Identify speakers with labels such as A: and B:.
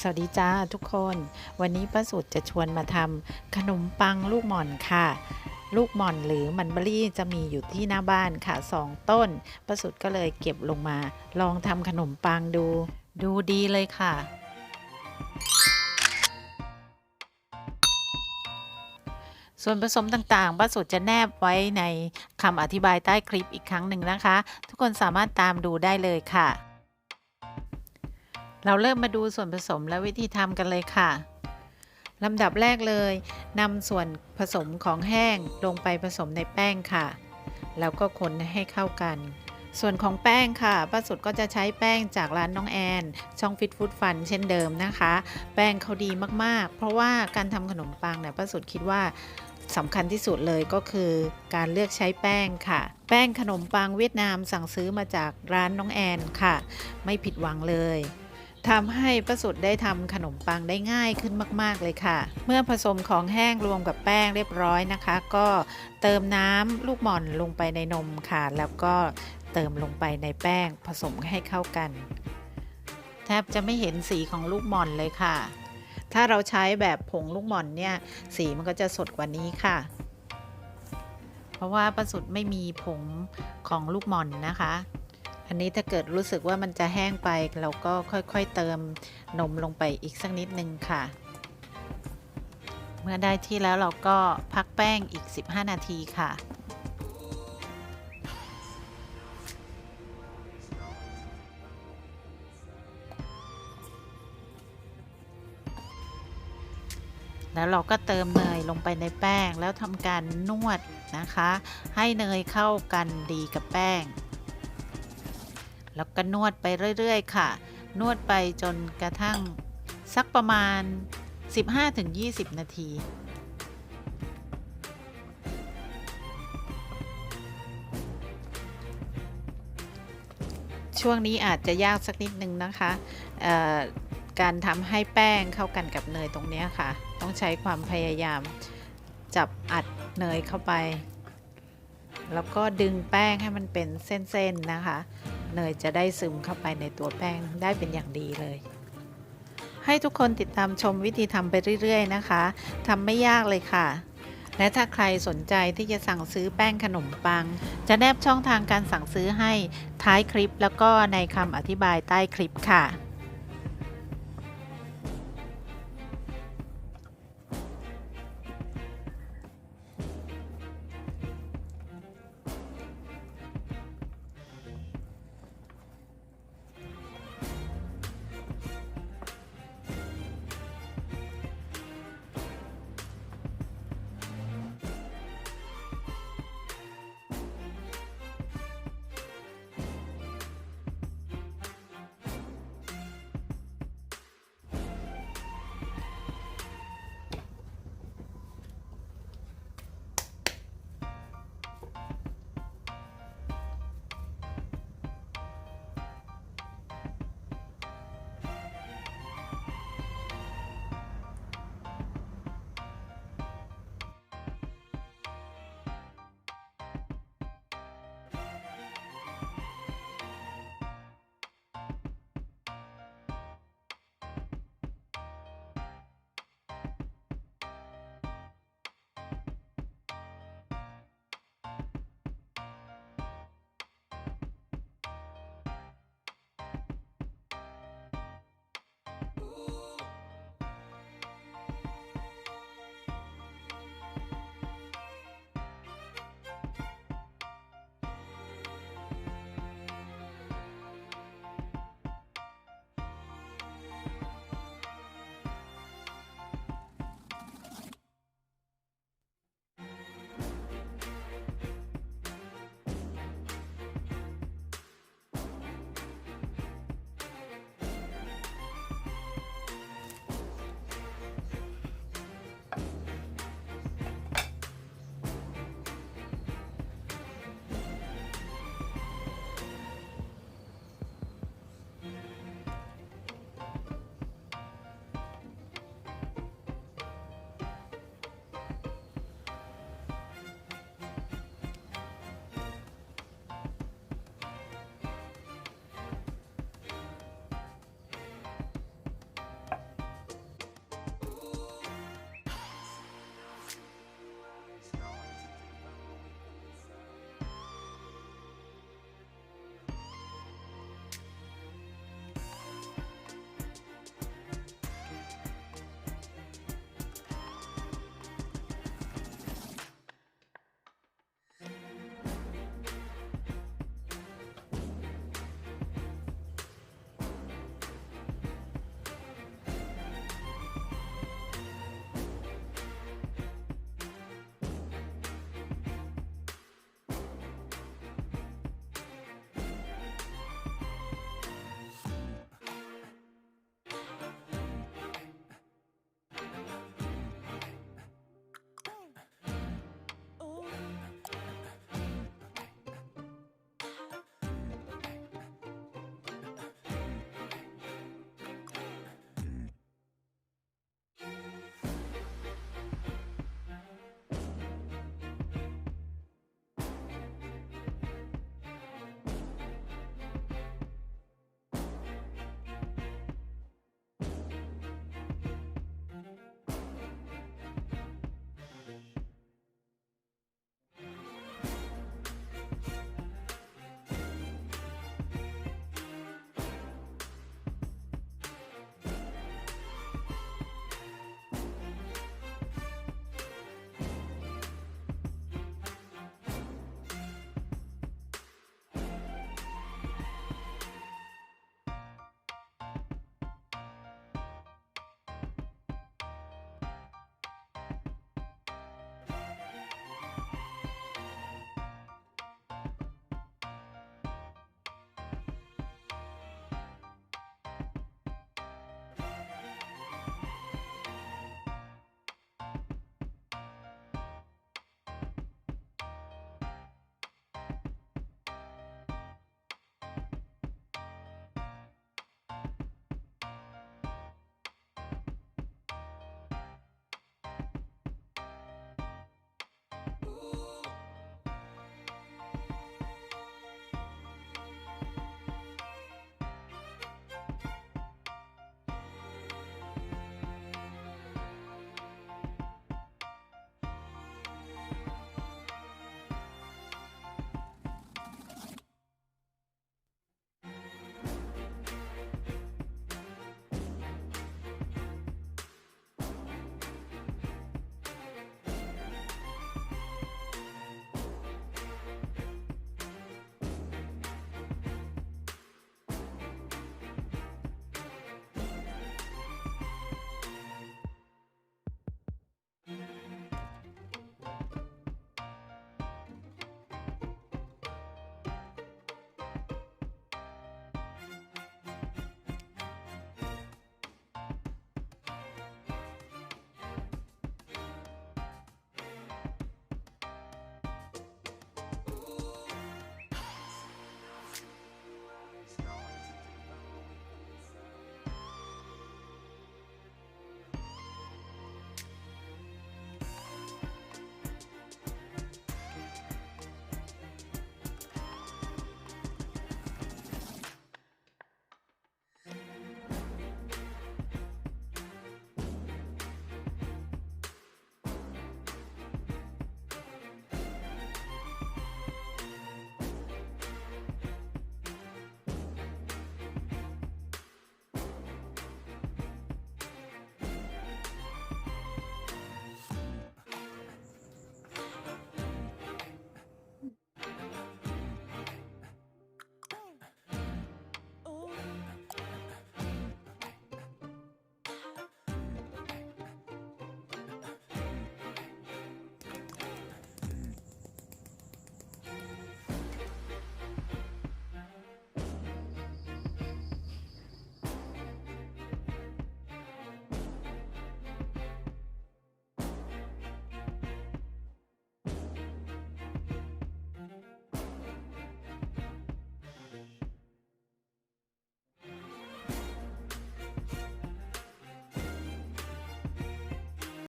A: สวัสดีจ้าทุกคน วันนี้ป้าสุดจะชวนมาทำขนมปังลูกหม่อนค่ะ ลูกหม่อนหรือมันเบอรี่จะมีอยู่ที่หน้าบ้านค่ะสองต้นป้าสุดก็เลยเก็บลงมา ลองทำขนมปังดู ดูดีเลยค่ะ ส่วนผสมต่างๆป้าสุดจะแนบไว้ในคำอธิบายใต้คลิปอีกครั้งหนึ่งนะคะ ทุกคนสามารถตามดูได้เลยค่ะ เราเริ่มมาดูส่วนผสมและวิธีทำกันเลยค่ะลำดับแรกเลยนำส่วนผสมของแห้งลงไปผสมในแป้งค่ะ แล้วก็คนให้เข้ากัน ส่วนของแป้งค่ะป้าสุดก็จะใช้แป้งจากร้านน้องแอน ช่องฟิตฟู้ดฟันเช่นเดิมนะคะ แป้งเขาดีมากๆ เพราะว่าการทำขนมปังเนี่ยป้าสุดคิดว่าสำคัญที่สุดเลยก็คือการเลือกใช้แป้งค่ะ แป้งขนมปังเวียดนามสั่งซื้อมาจากร้านน้องแอนค่ะ ไม่ผิดหวังเลย ทำให้ประสุดได้ทำขนมปังได้ง่ายขึ้นมาก ๆ เลยค่ะ เมื่อผสมของแห้งรวมกับแป้งเรียบร้อยนะคะ ก็เติมน้ำลูกหม่อนลงไปในนมค่ะ แล้วก็เติมลงไปในแป้งผสมให้เข้ากัน แทบจะไม่เห็นสีของลูกหม่อนเลยค่ะ ถ้าเราใช้แบบผงลูกหม่อนเนี่ย สีมันก็จะสดกว่านี้ค่ะ เพราะว่าประสุดไม่มีผงของลูกหม่อนนะคะ อันนี้ถ้าเกิดรู้สึกว่ามันจะแห้งไป เราก็ค่อยๆเติมนมลงไปอีกสักนิดนึงค่ะ เมื่อได้ที่แล้วเราก็พักแป้งอีก 15 นาทีค่ะแล้วเราก็เติมเนยลงไปในแป้งแล้วทำการนวดนะคะ ให้เนยเข้ากันดีกับแป้ง แล้วก็นวดไปเรื่อยๆ ค่ะ นวดไปจนกระทั่งสักประมาณ 15-20 นาทีช่วงนี้อาจจะยากสักนิดนึงนะคะการทำให้แป้งเข้ากันกับเนยตรงนี้ค่ะ ต้องใช้ความพยายามจับอัดเนยเข้าไป แล้วก็ดึงแป้งให้มันเป็นเส้นๆนะคะ เนยจะได้ซึมเข้าไปในตัวแป้งได้เป็นอย่างดีเลย ให้ทุกคนติดตามชมวิธีทำไปเรื่อย ๆ นะคะทำไม่ยากเลยค่ะ และถ้าใครสนใจที่จะสั่งซื้อแป้งขนมปัง จะแนบช่องทางการสั่งซื้อให้ท้ายคลิป แล้วก็ในคำอธิบายใต้คลิปค่ะ